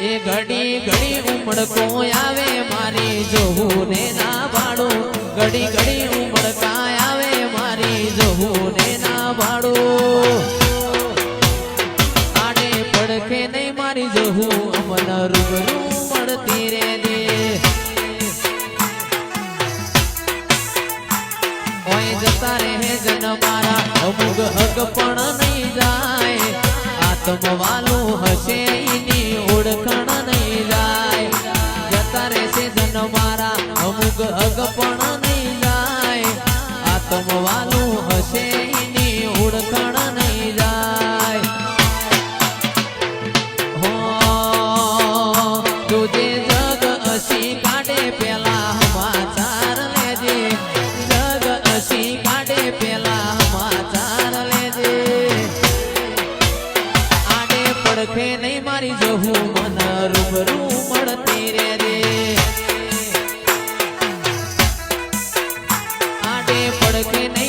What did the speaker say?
એ ઘડી ઘડી ઉમળકો આવે મારી જોવું ને ના ભાડું. ઘડી ઘડી ઉમળકા આવે મારી જોવું ને ના ભાડું. આડે પડખે નહીં મારી જોવું અમન રૂબરૂ મળતી રે દે ઓય જતા રહે જન મારા, અમુક હક પણ નહીં જાય. આત્મવાલું હશે એની ઓળખણ અમુક હક પણ નહીં જાય. આત્મવાલું હશે એની નહીં જાય. હો, પેલા સમાચાર લેજે. જગ અસી કાઢે પેલા સમાચાર લેજે. આડે પડખે નહીં મારી જહું મન રૂબરૂ મળતી રે રે પડખે નહીં